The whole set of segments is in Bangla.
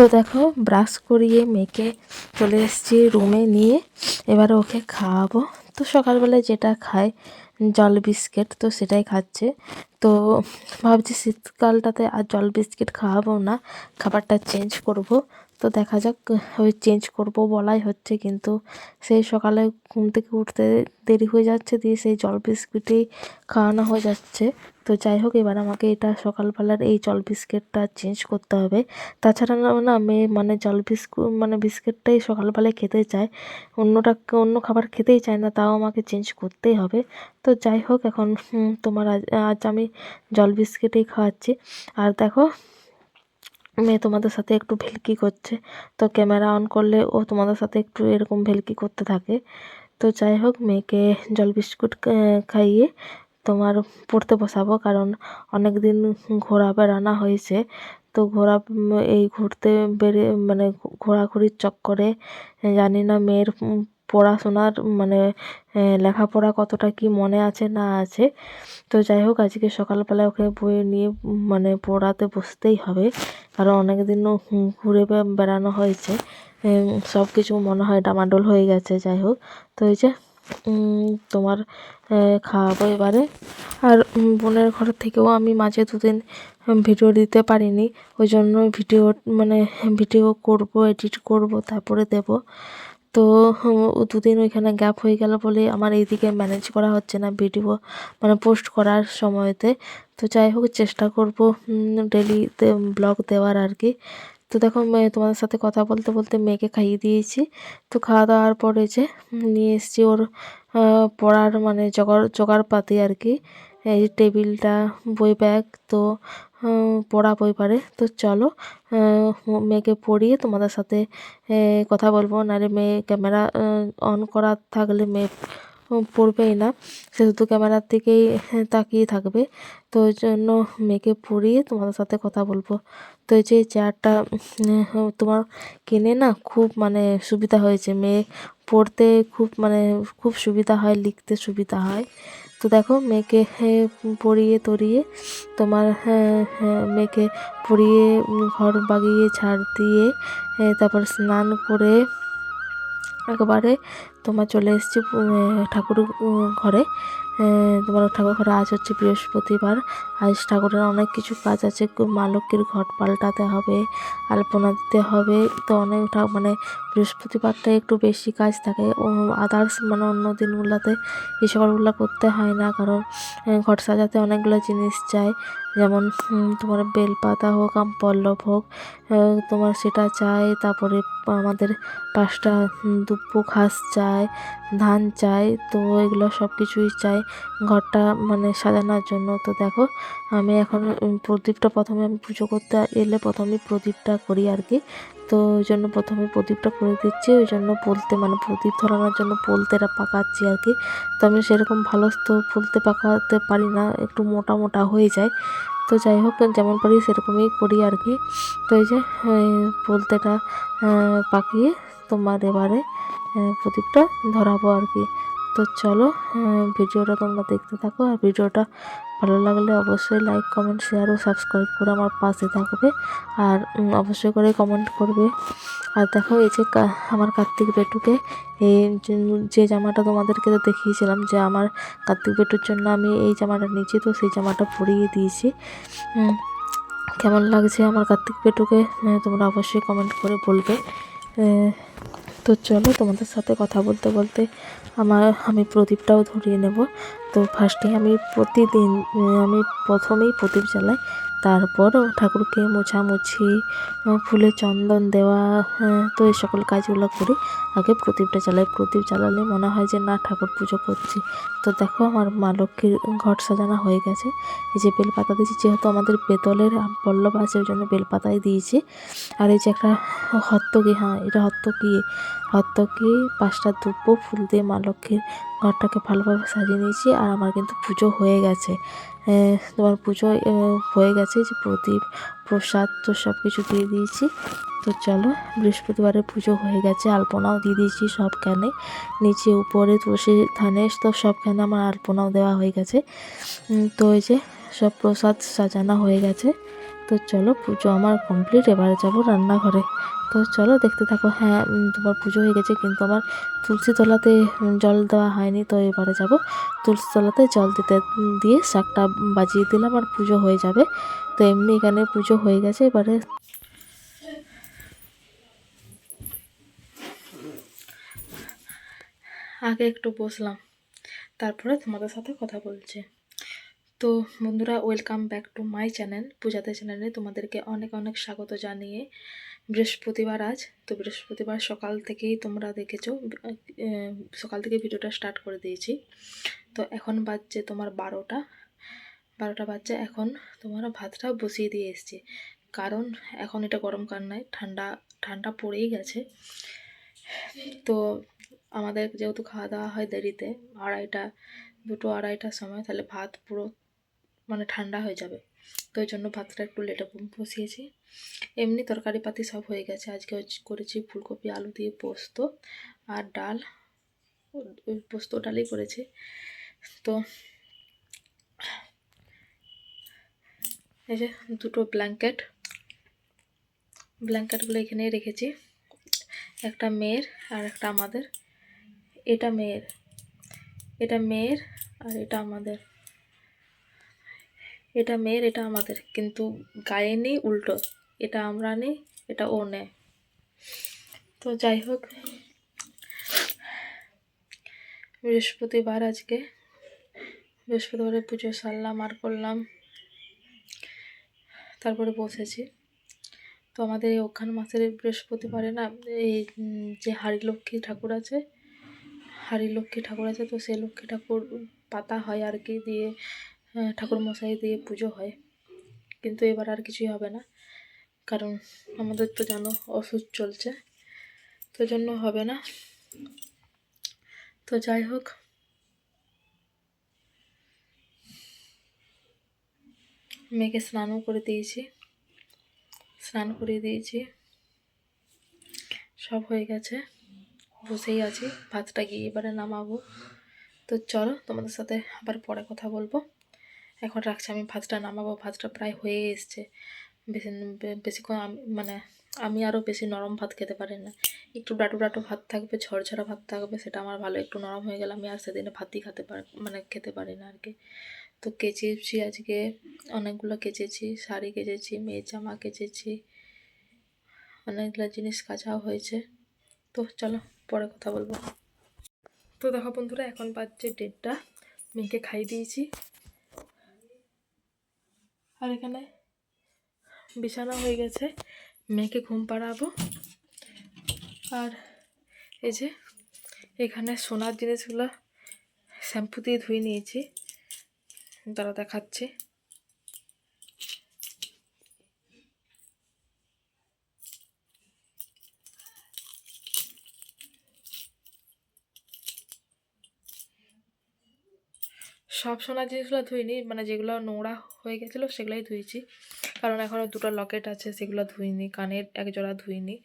তো দেখো ব্রাশ করিয়ে মেয়েকে চলে এসেছি রুমে নিয়ে। এবার ওকে খাওয়াবো। তো সকালবেলায় যেটা খায়, জল বিস্কিট তো সেটাই খাচ্ছে। তো ভাবছি শীতকালটাতে আর জল বিস্কিট খাওয়াবো না, খাবারটা চেঞ্জ করব। তো দেখা যাক, ওই চেঞ্জ করব বলাই হচ্ছে। কিন্তু সেই সকালে ঘুম থেকে উঠতে দেরি হয়ে যাচ্ছে দিয়ে সেই জল বিস্কিটই খাওয়ানো হয়ে যাচ্ছে। তো যাই হোক, এবার আমাকে এটা সকালবেলার এই জল বিস্কিটটা চেঞ্জ করতে হবে। তাছাড়া না মেয়ে মানে জল বিস্কুট মানে বিস্কিটটাই সকালবেলায় খেতে চায় অন্যটা, অন্য খাবার খেতেই চায় না, তাও আমাকে চেঞ্জ করতেই হবে। তো যাই হোক, এখন তোমার আজ আজ আমি জল বিস্কিটই খাওয়াচ্ছি। আর দেখো মেয়ে তোমাদের সাথে একটু ভেলকি করছে। তো ক্যামেরা অন করলে ও তোমাদের সাথে একটু এরকম ভেলকি করতে থাকে। তো যাই হোক, মেয়েকে জল বিস্কুট খাইয়ে তোমার পড়তে বসাবো কারণ অনেক দিন ঘোরা বেড়ানো হয়েছে। তো ঘোরা, এই ঘুরতে বেরিয়ে মানে ঘোরাঘুরির চক্করে, জানি না মেয়ের পড়াশোনার মানে লেখাপড়া কতটা কি মনে আছে না আছে। তো যাই হোক, আজকে সকালবেলা ওকে বই নিয়ে মানে পড়াতে বসতেই হবে। কারণ অনেক দিন ঘুরে বেড়ানো হয়েছে। সব কিছু মনে হয় ডামাডোল হয়ে গেছে, যাই হোক। তো এই যে তোমার খাওয়াবো এবারে। আর বোনের ঘর থেকেও আমি মাঝে দুদিন ভিডিও দিতে পারিনি। ওই জন্য ভিডিও মানে ভিডিও করব, এডিট করব, তারপরে দেব। তো দুদিন ওইখানে গ্যাপ হয়ে গেল বলে আমার এইদিকে ম্যানেজ করা হচ্ছে না ভিডিও মানে পোস্ট করার সময়তে। তো যাই হোক, চেষ্টা করব ডেলি ব্লগ দেওয়ার আর কি। তো দেখো তোমাদের সাথে কথা বলতে বলতে মেয়েকে খাইয়ে দিয়েছি। তো খাওয়া দাওয়ার পরে যে নিয়ে এসেছি ওর পড়ার মানে জোগাড়, জোগাড়পাতি আর কি। এই টেবিলটা, বই ব্যাগ তো পড়াবো এবারে। তো চলো মেয়েকে পড়িয়ে তোমাদের সাথে কথা বলব। নাহলে মেয়ে ক্যামেরা অন করা থাকলে মেয়ে পড়বেই না। সে শুধু ক্যামেরার দিকেই তাকিয়ে থাকবে। তো ওই জন্য মেয়েকে পড়িয়ে তোমাদের সাথে কথা বলব। তো এই যে চেয়ারটা তোমার কিনে না খুব মানে সুবিধা হয়েছে। মেয়ে পড়তে খুব মানে খুব সুবিধা হয়, লিখতে সুবিধা হয়। তো দেখো মেয়েকে হ্যাঁ, পড়িয়ে তরিয়ে তোমার হ্যাঁ, হ্যাঁ, মেয়েকে পড়িয়ে ঘর বাগিয়ে ঝাড় দিয়ে তারপর স্নান করে একবারে তোমার চলে এসেছি ঠাকুর ঘরে। তোমার ঠাকুর ঘরে আজ হচ্ছে বৃহস্পতিবার। আজ ঠাকুরের অনেক কিছু কাজ আছে মা লক্ষ্মীর ঘট পাল্টাতে হবে, আলপনা দিতে হবে। তো অনেক মানে বৃহস্পতিবারটা একটু বেশি কাজ থাকে। আদার্স মানে অন্য দিনগুলোতে এই সকলগুলো করতে হয় না, কারণ ঘট সাজাতে অনেকগুলো জিনিস চাই যেমন তোমার বেলপাতা হোক, আম, পল্লব হোক তোমার সেটা চাই। তারপরে আমাদের পাঁচটা দুব্বো ঘাস চাই। ধান চাই তো এগুলো সব কিছুই চাই ঘরটা মানে সাজানোর জন্য। তো দেখো, আমি এখন প্রদীপটা প্রথমে আমি পুজো করতে এলে প্রথমে প্রদীপটা করি আর কি। তো ওই জন্য প্রথমে প্রদীপটা করে দিচ্ছি। ওই জন্য পোলতে মানে প্রদীপ ধরানোর জন্য পোলতেরা পাকাচ্ছি আর কি। তো আমি সেরকম ভালো তো ফুলতে পাকাতে পারি না, একটু মোটা মোটা হয়ে যায়। তো যাই হোক, যেমন পারি সেরকমই করি আর কি। তো এই যে পোলতেটা পাকিয়ে তোমার এবারে প্রদীপটা ধরাবো আর কি। তো চলো আহ, ভিডিওটা তোমরা দেখতে থাকো আর ভিডিওটা ভালো লাগলে অবশ্যই লাইক কমেন্ট শেয়ার ও সাবস্ক্রাইব করে আমার পাশে থাকবে। আর অবশ্যই করে কমেন্ট করবে। আর দেখো এই যে আমার কার্তিক বেটুকে এই যে- জামাটা তোমাদেরকে তো দেখিয়েছিলাম যে আমার কার্তিক বেটুর জন্য আমি এই জামাটা নিয়েছি তো সেই জামাটা পরিয়ে দিয়েছি। কেমন লাগছে আমার কার্তিক পেটুকে আহ, তোমরা অবশ্যই কমেন্ট করে বলবে। তো চলো তোমাদের সাথে কথা বলতে বলতে আমার, আমি প্রদীপটাও ধরিয়ে নেব। তো ফার্স্টে আমি প্রতিদিন, আমি প্রথমেই প্রদীপ জ্বালাই। তারপর ঠাকুরকে মোছামুছি ফুলে চন্দন দেওয়া হ্যাঁ, তো এই সকল কাজগুলো করি আগে প্রদীপটা চালাই প্রদীপ চালালে মনে হয় যে না ঠাকুর পুজো করছি। তো দেখো আমার মা লক্ষ্মীর ঘট সাজানো হয়ে গেছে। এই যে বেলপাতা দিয়েছি যেহেতু আমাদের পেতলের পল্লব আছে ওই জন্য বেলপাতাই দিয়েছি। আর এই যে একটা হত্তকি হ্যাঁ এটা হত্তকি হত্তকি পাঁচটা দুব্বো ফুল দিয়ে মা লক্ষ্মীর ঘরটাকে ভালোভাবে সাজিয়ে নিয়েছি। আর আমার কিন্তু পুজো হয়ে গেছে। তোমার পুজো হয়ে গেছে যে প্রদীপ, প্রসাদ তো সব কিছু দিয়ে দিয়েছি। তো চলো, বৃহস্পতিবারের পুজো হয়ে গেছে, আলপনাও দিয়ে দিয়েছি সবখানে। নিচে উপরে তুলসী থানে তো সবখানে আমার আলপনাও দেওয়া হয়ে গেছে। তো এই যে সব প্রসাদ সাজানো হয়ে গেছে। তো চলো পুজো আমার কমপ্লিট এবারে যাব রান্নাঘরে। তো চলো দেখতে থাকো হ্যাঁ তোমার পুজো হয়ে গেছে, কিন্তু আমার তুলসী তলাতে জল দেওয়া হয়নি, তো এবারে যাব তুলসী তলাতে জল দিতে দিয়ে শাকটা বাজিয়ে দিলাম আর পুজো হয়ে যাবে। তো এমনি এখানে পুজো হয়ে গেছে, এবারে আগে একটু বসলাম, তারপরে তোমাদের সাথে কথা বলছি। তো বন্ধুরা welcome back to my channel পূজাতে চ্যানেলে তোমাদেরকে অনেক অনেক স্বাগত জানিয়ে বৃহস্পতিবার আজ। তো বৃহস্পতিবার সকাল থেকেই তোমরা দেখেছ সকাল থেকে ভিডিওটা স্টার্ট করে দিয়েছি। তো এখন বাজছে তোমার বারোটা বারোটা বাজছে, এখন তোমার ভাতটা বসিয়ে দিয়ে এসছি। কারণ এখন এটা গরমকাল নয় ঠান্ডা ঠান্ডা পড়েই গেছে। তো আমাদের যেহেতু খাওয়া দাওয়া হয় দেরিতে, আড়াইটা, দুটো আড়াইটার সময়, তাহলে ভাত পুরো মানে ঠান্ডা হয়ে যাবে। তো ওই জন্য ভাতটা একটু লেটে বসিয়েছি। এমনি তরকারি পাতি সব হয়ে গেছে। আজকে করেছি ফুলকপি, আলু দিয়ে পোস্ত আর ডাল। ওই পোস্ত ডালই করেছি। তো এই যে দুটো ব্ল্যাঙ্কেট। ব্ল্যাঙ্কেটগুলো এখানে রেখেছি। একটা মেয়ের আর একটা আমাদের। এটা মেয়ের। এটা মেয়ের আর এটা আমাদের। এটা মেয়ের, এটা আমাদের। কিন্তু গায়ে নেই, উল্টো। এটা আমরা নেই, এটা ও নেয়। তো যাই হোক, বৃহস্পতিবার আজকে। বৃহস্পতিবারে পুজো সারলাম, আর করলাম। তারপরে বসেছি। তো আমাদের এই অজ্ঞান মাসের বৃহস্পতিবারে না, এই যে হাড়ি লক্ষ্মী ঠাকুর আছে হাড়ি লক্ষ্মী ঠাকুর আছে, তো সেই লক্ষ্মী ঠাকুর পাতা হয় আর কি দিয়ে ঠাকুর মশাই দিয়ে পুজো হয়। কিন্তু এবার আর কিছুই হবে না। কারণ আমাদের তো জানো ওষুধ চলছে। তো জন্য হবে না। তো যাই হোক। মেয়েকে স্নানও করে দিয়েছি। স্নান করিয়ে দিয়েছি। সব হয়ে গেছে। বসেই আছি। ভাতটা গিয়ে এবারে নামাবো। তো চলো তোমাদের সাথে আবার পরে কথা বলব। এখন রাখছি, আমি ভাতটা নামাবো, ভাতটা প্রায় হয়ে এসছে। বেশি বেশিক্ষণ মানে আমি আরও বেশি নরম ভাত খেতে পারি না। একটু ডাটু ডাটু ভাত থাকবে, ঝরঝরা ভাত থাকবে, সেটা আমার ভালো একটু নরম হয়ে গেলে আমি আর সেদিনে ভাতই খেতে পারি মানে খেতে পারি না আর কি তো কেচেছি আজকে অনেকগুলো কেচেছি, শাড়ি কেচেছি, মেয়ের জামা কেচেছি, অনেকগুলো জিনিস কাচাও হয়েছে। তো চলো পরে কথা বলব। তো দেখো বন্ধুরা, এখন বাজছে ডেটটা মেয়েকে খাই দিয়েছি। আর এখানে বিছানা হয়ে গেছে। মেয়েকে ঘুম পাড়াবো। আর এই যে এখানে সোনার জিনিসগুলো শ্যাম্পু দিয়ে ধুয়ে নিয়েছি। তারা দেখাচ্ছে। সব সোনার জিনিসগুলো ধুইনি মানে যেগুলো নোংরা হয়ে গেছিল সেগুলোই ধুয়েছি কারণ এখনও দুটো লকেট আছে, সেগুলো ধুইনি, কানের এক জোড়া ধুইনি।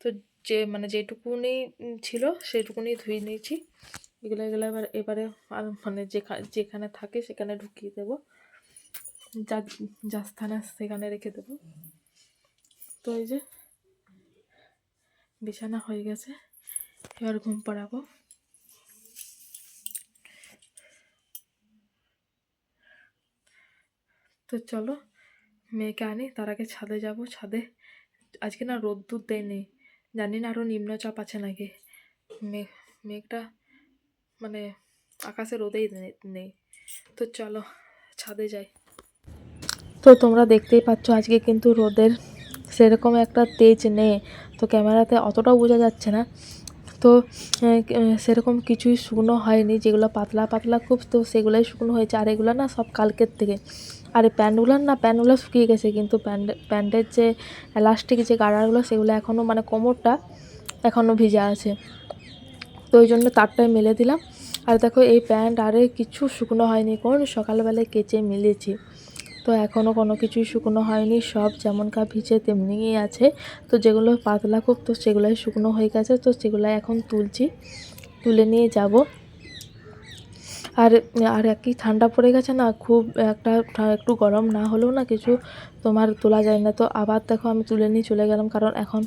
তো যে মানে যেটুকুনি ছিল সেটুকুনি ধুয়ে নিয়েছি। এগুলো এগুলো এবার, এবারে আর মানে যেখানে যেখানে থাকে সেখানে ঢুকিয়ে দেবো। যা যা স্থানে সেখানে রেখে দেবো। তো এই যে, বিছানা হয়ে গেছে। এবার ঘুম পাড়াবো। তো চলো, মেয়েকে আনি, তার আগে ছাদে যাব। ছাদে, আজকে না রোদ্দুর দেয়নি। জানি না আরও নিম্নচাপ আছে নাকি। মেঘ মেঘটা মানে আকাশে রোদেই নেই। তো চলো, ছাদে যাই। তো তোমরা দেখতেই পাচ্ছ, আজকে কিন্তু রোদের সেরকম একটা তেজ নেই। তো ক্যামেরাতে অতটাও বোঝা যাচ্ছে না। তো সেরকম কিছুই শুকনো হয়নি। যেগুলো পাতলা পাতলা খুব, তো সেগুলোই শুকনো হয়েছে। আর এগুলো না সব কালকের থেকে। আর এই প্যান্টগুলোর না প্যান্টগুলো শুকিয়ে গেছে, কিন্তু প্যান্ট প্যান্টের যে এলাস্টিক যে গাড়ারগুলো সেগুলো এখনও মানে কোমরটা এখনও ভিজা আছে। তো ওই জন্য তারটায় মেলে দিলাম। আর দেখো এই প্যান্ট আরে কিছু শুকনো হয়নি কোন, সকালবেলায় কেচে মিলেছি। তো এখনও কোনো কিছুই শুকনো হয়নি, সব যেমনকার ভিজে তেমনিই আছে। তো যেগুলো পাতলা খুব, তো সেগুলোই শুকনো হয়ে গেছে, তো সেগুলো এখন তুলছি। তুলে নিয়ে যাব। আর আর একই ঠান্ডা পড়ে গেছে না, খুব একটা একটু গরম না হলেও না কিছু তোমার তোলা যায় না। তো আবার দেখো আমি তুলে নিয়ে চলে গেলাম, কারণ এখন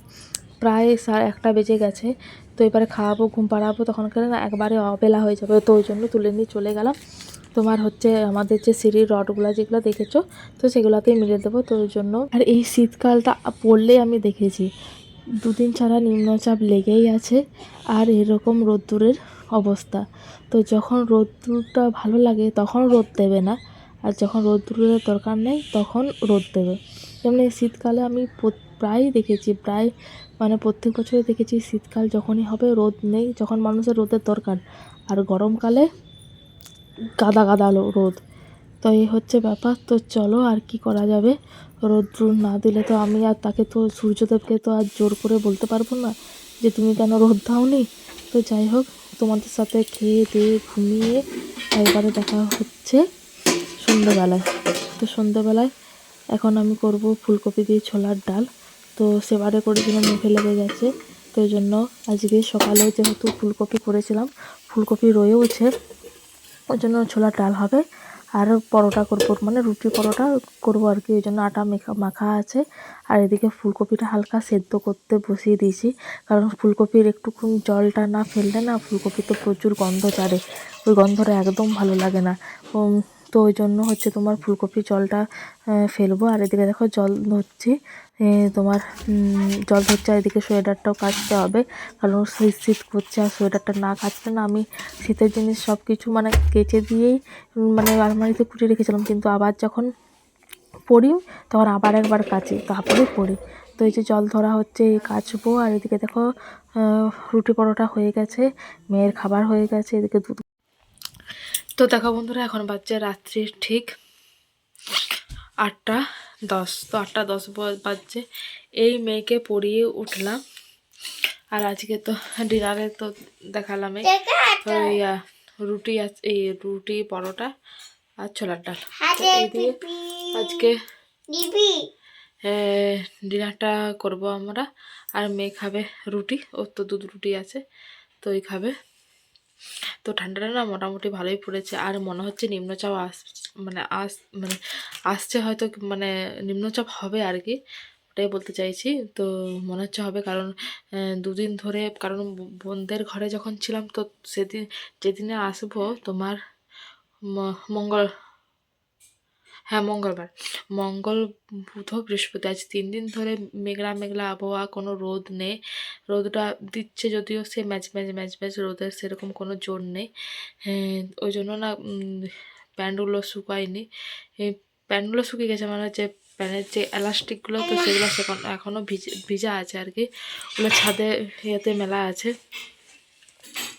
প্রায় সাড়ে একটা বেজে গেছে। তো এবারে খাওয়াবো, ঘুম পাড়াবো, তখন করে না একবারে অবেলা হয়ে যাবে। তো ওই জন্য তুলে নিয়ে চলে গেলাম। তোমার হচ্ছে আমাদের যে সিঁড়ির রডগুলো যেগুলো দেখেছ, তো সেগুলোতেই মিলে দেবো। তো ওই জন্য আর এই শীতকালটা পড়লেই আমি দেখেছি, দুদিন ছাড়া নিম্নচাপ লেগেই আছে। আর এরকম রোদ্দুরের অবস্থা। তো যখন রোদ্দুরটা ভালো লাগে তখন রোদ দেবে না। আর যখন রোদ্দুরের দরকার নেই তখন রোদ দেবে। যেমন এই শীতকালে আমি প্রায়ই দেখেছি, প্রায় মানে প্রত্যেক বছরই দেখেছি শীতকাল যখনই হবে রোদ নেই, যখন মানুষের রোদের দরকার। আর গরমকালে গাদা গাদা রোদ। তো এই হচ্ছে ব্যাপার। তো চলো আর কি করা যাবে? রোদ্র না দিলে তো আমি আর তাকে তো, সূর্যদেবকে তো আর জোর করে বলতে পারব না যে তুমি কেন রোদ দাওনি। তো যাই হোক তোমাদের সাথে খেয়ে দিয়ে ঘুমিয়ে একবারে দেখা হচ্ছে সন্ধ্যেবেলায়। তো সন্ধ্যেবেলায় এখন আমি করব ফুলকপি দিয়ে ছোলার ডাল। তো সেবারে করেছিলাম মুখে লেগে গেছে। তো এই জন্য আজকে সকালে যেহেতু ফুলকপি করেছিলাম, ফুলকপি রয়েওছে, ওই জন্য ছোলার ডাল হবে। আর পরোটা করব মানে রুটি পরোটা করব আর কি ওই জন্য আটা মেখা, মাখা আছে। আর এদিকে ফুলকপিটা হালকা সেদ্ধ করতে বসিয়ে দিয়েছি, কারণ ফুলকপির একটুকুন জলটা না ফেললে না ফুলকপি তো প্রচুর গন্ধ ছাড়ে ওই গন্ধটা একদম ভালো লাগে না। তো ওই জন্য হচ্ছে তোমার ফুলকপির জলটা ফেলব। আর এদিকে দেখো জল ধরছি। তোমার জল ধরছে, আর এদিকে সোয়েটারটাও কাচতে হবে। কারণ শীত শীত করছে আর সোয়েটারটা না কাচলে না আমি শীতের জিনিস সব কিছু মানে কেচে দিয়েই মানে আলমারিতে কুটিয়ে রেখেছিলাম। কিন্তু আবার যখন পড়ি, তখন আবার একবার কাচি তারপরে পড়ি। তো এই যে জল ধরা হচ্ছে, এই কাচবো। আর এদিকে দেখো রুটি পরোটা হয়ে গেছে, মেয়ের খাবার হয়ে গেছে। এদিকে দুধ তো দেখো বন্ধুরা এখন বাজছে রাত্রির ঠিক আটটা দশ। তো আটটা দশ বাজছে। এই মেয়েকে পড়িয়ে উঠলাম। আর আজকে তো ডিনারে তো দেখালাম এই। রুটি আছ- এই রুটি পরোটা আর ছোলার ডাল। তো এই দিয়ে আজকে ডিনারটা করব আমরা। আর মেয়ে খাবে রুটি ওর তো দুধ রুটি আছে তো ওই খাবে। তো ঠান্ডাটা না মোটামুটি ভালোই পড়েছে। আর মনে হচ্ছে নিম্নচাপ আস মানে আস মানে আসছে হয়তো মানে নিম্নচাপ হবে আর কি, ওটাই বলতে চাইছি। তো মনে হচ্ছে হবে কারণ দুদিন ধরে, কারণ বোনদের ঘরে যখন ছিলাম তো সেদিন, যেদিনে আসব তোমার মঙ্গল হ্যাঁ মঙ্গলবার। মঙ্গল বুধ বৃহস্পতি আজ তিন দিন ধরে মেঘলা মেঘলা আবহাওয়া কোনো রোদ নেই। রোদটা দিচ্ছে যদিও সে ম্যাচ ম্যাচ ম্যাচ ম্যাচ রোদের সেরকম কোনো জোর নেই। হ্যাঁ, ওই জন্য না প্যান্টগুলো শুকায়নি। প্যান্টগুলো শুকিয়ে গেছে মানে হচ্ছে প্যানের যে এলাস্টিকগুলো তো সেগুলো এখনও ভিজে ভিজা আছে আর কি। ওগুলো ছাদে ইয়েতে মেলা আছে।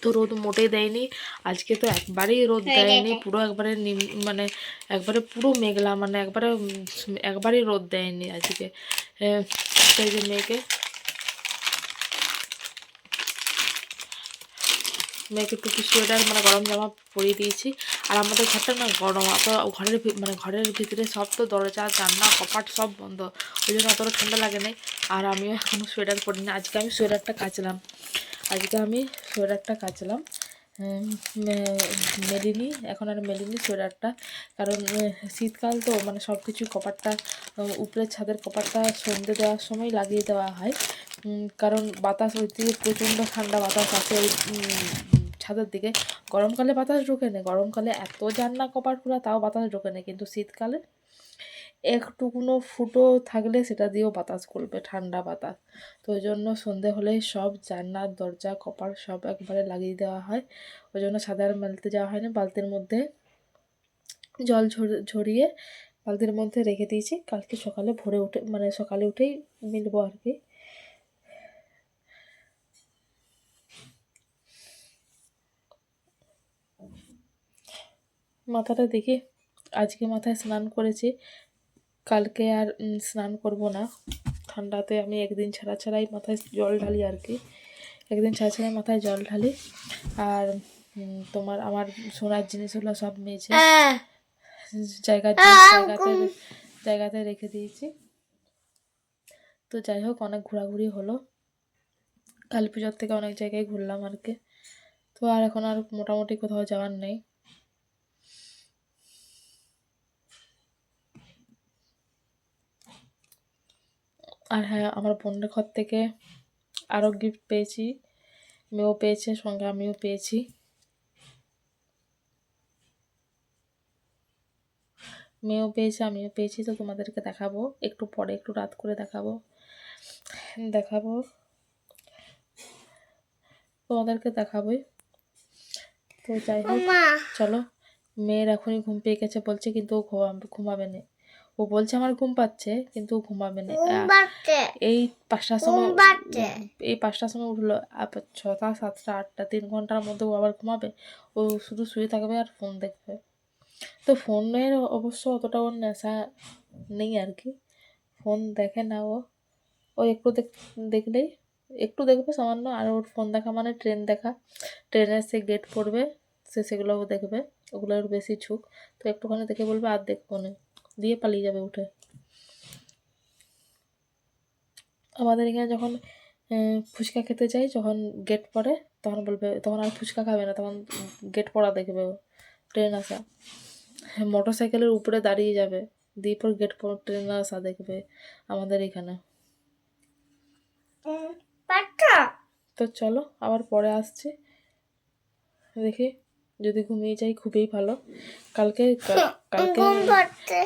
তো রোদ মোটেই দেয়নি। আজকে তো একবারেই রোদ দেয়নি পুরো একবারে মানে একবারে পুরো মেঘলা মানে একবারে একবারেই রোদ দেয়নি আজকে। এই যে মেয়েকে মেয়েকে টুপি সোয়েটার মানে গরম জামা পরিয়ে দিয়েছি। আর আমাদের ঘরটা না গরম অত ঘরের মানে ঘরের ভিতরে সব তো দরজা জানলা কপাট সব বন্ধ। ওই জন্য অতটা ঠান্ডা লাগে নাই আর আমিও এখনও সোয়েটার পরি না আজকে আমি সোয়েটারটা কাচলাম। আজকে আমি সোয়েটারটা কাচলাম। মেলিনি, এখন আর মেলিনি সোয়েটারটা। কারণ শীতকাল তো মানে সব কিছু কপারটা উপরের ছাদের কপারটা সন্ধে দেওয়ার সময় লাগিয়ে দেওয়া হয়। কারণ বাতাস ওই প্রচণ্ড ঠান্ডা বাতাস আছে ওই ছাদের দিকে। গরমকালে বাতাস ঢোকে না, গরমকালে এত জানলা কপার খোলা তাও বাতাস ঢোকে না। কিন্তু শীতকালে একটুকুনো ফুটো থাকলে সেটা দিয়েও বাতাস করবে, ঠান্ডা বাতাস। তো ওই জন্য সন্ধে হলেই সব জানলার দরজা কপাট সব একবারে লাগিয়ে দেওয়া হয়। ওই জন্য সাদা আর মেলতে যাওয়া হয় না বালতির মধ্যে জল ঝরিয়ে বালতির মধ্যে রেখে দিয়েছি। কালকে সকালে ভোরে উঠে মানে সকালে উঠেই মিলবো আর কি। মাথাটা দেখি, আজকে মাথায় স্নান করেছি। কালকে আর স্নান করব না। ঠান্ডাতে আমি একদিন ছাড়া ছাড়াই মাথায় জল ঢালি আর কি। একদিন ছাড়া ছাড়াই মাথায় জল ঢালি। আর তোমার, আমার সোনার জিনিসগুলো সব মেজে। জায়গা জায়গাতে জায়গাতে রেখে দিয়েছি। তো যাই হোক, অনেক ঘোরাঘুরি হলো। কালী পুজোর থেকে অনেক জায়গায় ঘুরলাম আর কি। তো আর এখন আর মোটামুটি কোথাও যাওয়ার নেই। আর হ্যাঁ আমার বোনের ঘর থেকে আরও গিফট পেয়েছি। মেয়েও পেয়েছে সঙ্গে আমিও পেয়েছি। মেয়েও পেয়েছে আমিও পেয়েছি তো তোমাদেরকে দেখাবো। একটু পরে একটু রাত করে দেখাবো। দেখাবো। তোমাদেরকে দেখাবোই। তো যাই হোক চলো। মেয়ের এখনই ঘুম পেয়ে গেছে বলছে কিন্তু ও ঘুমাবে ঘুমাবে না। ও বলছে আমার ঘুম পাচ্ছে কিন্তু ঘুমাবে না। এই পাঁচটার সময় এই পাঁচটার সময় উঠল ছটা সাতটা আটটা তিন ঘণ্টার মধ্যে ও আবার ঘুমাবে। ও শুধু শুয়ে থাকবে আর ফোন দেখবে। তো ফোনের অবশ্য অতটা ওর নেশা নেই আর কি। ফোন দেখে না ও। ও একটু দেখ দেখলেই একটু দেখবে সামান্য আর ওর ফোন দেখা মানে ট্রেন দেখা। ট্রেনের সে গেট পড়বে সে সেগুলোও দেখবে ওগুলো ওর বেশি ঝুঁক। তো একটুখানি দেখে বলবে আর দেখব না। দিয়ে পালিয়ে যাবে উঠে। আমাদের এখানে যখন ফুচকা খেতে যাই যখন গেট পড়ে তখন বলবে তখন আর ফুচকা খাবে না তখন গেট পড়া দেখবে ট্রেন আসা। মোটর সাইকেলের উপরে দাঁড়িয়ে যাবে দিয়ে পর গেট পর ট্রেন আসা দেখবে আমাদের এখানে। তো চলো আবার পরে আসছি। দেখি। যদি ঘুমিয়ে যাই খুবই ভালো। কালকে কালকে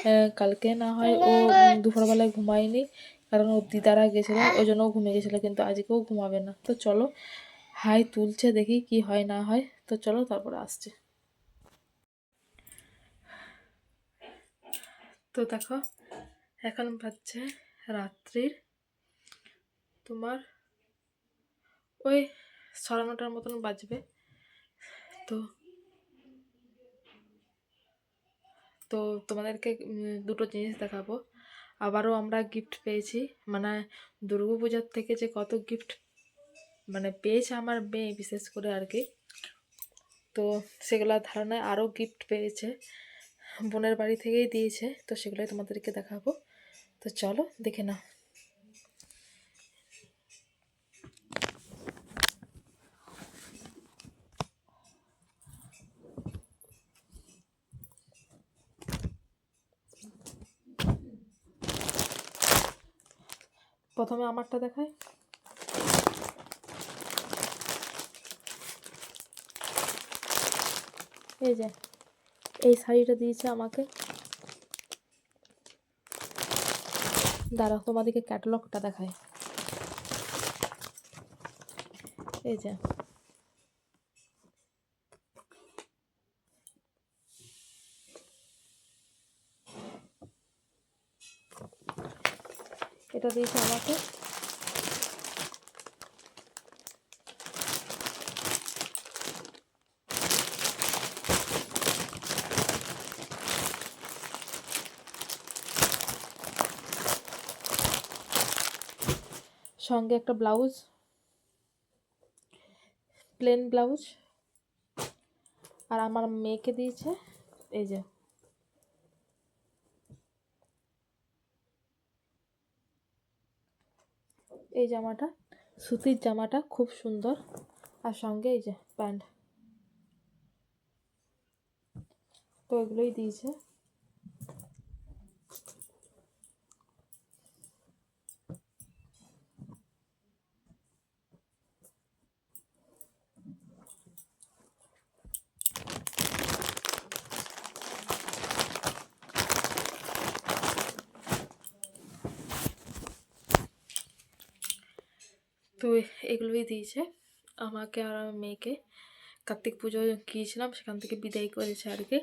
হ্যাঁ, কালকে না হয় ও দুপুরবেলায় ঘুমায়নি কারণ ওর দিদারা গেছিল ওই জন্য ও ঘুমিয়ে গেছিল কিন্তু আজকেও ঘুমাবে না। তো চলো হাই তুলছে দেখি কি হয় না হয়। তো চলো তারপরে আসছে। তো দেখো এখন বাজছে রাত্রির। তোমার ওই সাড়ে নটার মতন বাজবে। তো তো তোমাদেরকে দুটো জিনিস দেখাবো। আবারও আমরা গিফট পেয়েছি। মানে দুর্গা পূজার থেকে যে কত গিফট মানে পেয়েছে আমার মেয়ে বিশেষ করে আর কি। তো সেগুলো ধারণায় আরও গিফট পেয়েছে। বোনের বাড়ি থেকেই দিয়েছে। তো সেগুলোই তোমাদেরকে দেখাবো। তো চলো, দেখে নাও। প্রথমে আমারটা দেখাই। এই যে, এই শাড়িটা দিয়েছে আমাকে। দাঁড়া তোমাদেরকে ক্যাটালগটা দেখায় এই যে এটা দিয়েছে আমাকে সঙ্গে একটা ব্লাউজ প্লেন ব্লাউজ। আর আমার মেয়েকে দিয়েছে এই যে। এই জামাটা সুতির জামাটা খুব সুন্দর। আর সঙ্গে এই যে প্যান্ট। তো এগুলোই দিয়েছে। তো এগুলোই দিয়েছে। আমাকে আর আমার মেয়েকে কার্তিক পুজো গিয়েছিলাম, সেখান থেকে বিদায় করেছে আর কি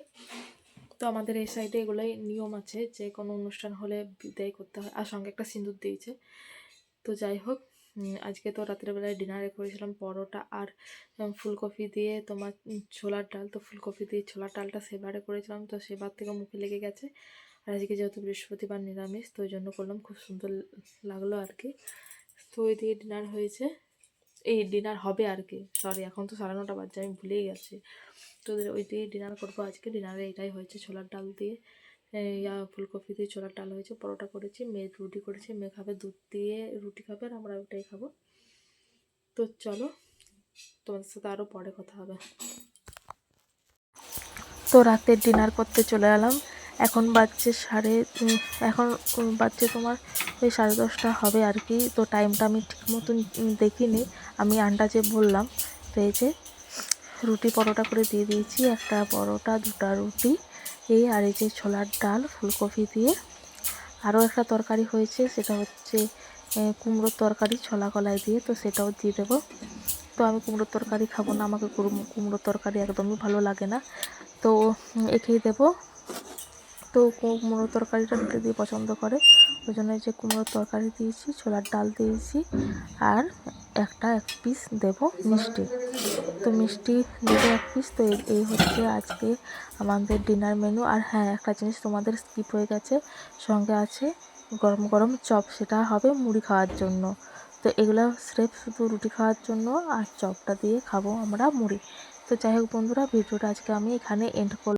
তো আমাদের এই সাইডে এগুলোই নিয়ম আছে, যে কোনো অনুষ্ঠান হলে বিদায় করতে হয়। আর সঙ্গে একটা সিঁদুর দিয়েছে। তো যাই হোক আজকে তো রাতের বেলায় ডিনারে করেছিলাম পরোটা আর ফুলকপি দিয়ে তোমার ছোলার ডাল। তো ফুলকপি দিয়ে ছোলার ডালটা সেবারে করেছিলাম, তো সেবার থেকে মুখে লেগে গেছে। আর আজকে যেহেতু বৃহস্পতিবার নিরামিষ, তো ওই জন্য করলাম। খুব সুন্দর লাগল আর কি তো ওই দিয়ে ডিনার হয়েছে। এই ডিনার হবে আর কি। সরি এখন তো সাড়ে নটা বাজছে, আমি ভুলেই গেছি। তো ওই দিয়ে ডিনার করব আজকে। ডিনারে এটাই হয়েছে, ছোলার ডাল দিয়ে। ইয়া, ফুলকপি দিয়ে ছোলার ডাল হয়েছে, পরোটা করেছি, মেয়ে রুটি করেছি, মেয়ে খাবে দুধ দিয়ে রুটি খাবে আর আমরা ওটাই খাব। তো চলো, তোমাদের সাথে আরও পরে কথা হবে। তো রাতের ডিনার করতে চলে এলাম। এখন বাজছে সাড়ে এখন বাজছে তোমার ওই সাড়ে দশটা হবে আর কি। তো টাইমটা আমি ঠিক মতন দেখিনি। আমি আন্দাজে বললাম, তো এই যে রুটি পরোটা করে দিয়ে দিয়েছি, একটা পরোটা, দুটা রুটি, এই আর এই যে ছোলার ডাল, ফুলকপি দিয়ে। আরও একটা তরকারি হয়েছে, সেটা হচ্ছে কুমড়োর তরকারি, ছোলা কলাই দিয়ে, তো সেটাও দিয়ে দেবো। তো আমি কুমড়োর তরকারি খাব না, আমাকে কুমড়োর তরকারি একদমই ভালো লাগে না। তো একেই দেবো। তো কুমড়োর তরকারিটা রুটি দিয়ে পছন্দ করে। ওই জন্য যে কুমড়োর তরকারি দিয়েছি, ছোলার ডাল দিয়েছি, আর একটা এক পিস দেবো মিষ্টি। তো মিষ্টি দেবো এক পিস তো এই- এই হচ্ছে আজকে আমাদের ডিনার মেনু আর হ্যাঁ একটা জিনিস তোমাদের স্কিপ হয়ে গেছে, সঙ্গে আছে গরম গরম চপ, সেটা হবে মুড়ি খাওয়ার জন্য। তো এগুলো স্রেফ শুধু রুটি খাওয়ার জন্য, আর চপটা দিয়ে খাব আমরা মুড়ি। তো যাই হোক বন্ধুরা, ভিডিওটা আজকে আমি এখানে এন্ড করলাম।